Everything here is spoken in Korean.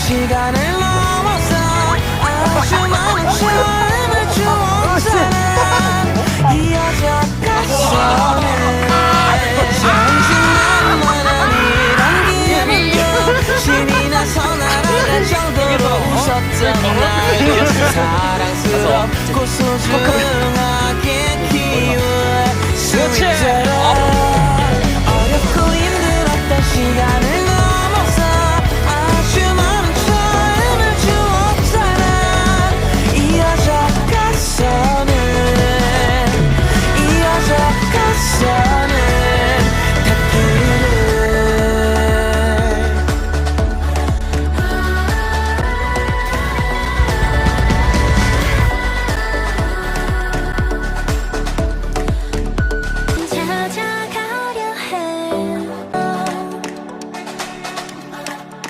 시간을 넘어서 아주 많은 삶을 주었잖아. 이 여자가서는 정신만만한 이런 기분이야 신이 나서 날아갈 정도로 웃었던 나의 사랑스럽고 소중한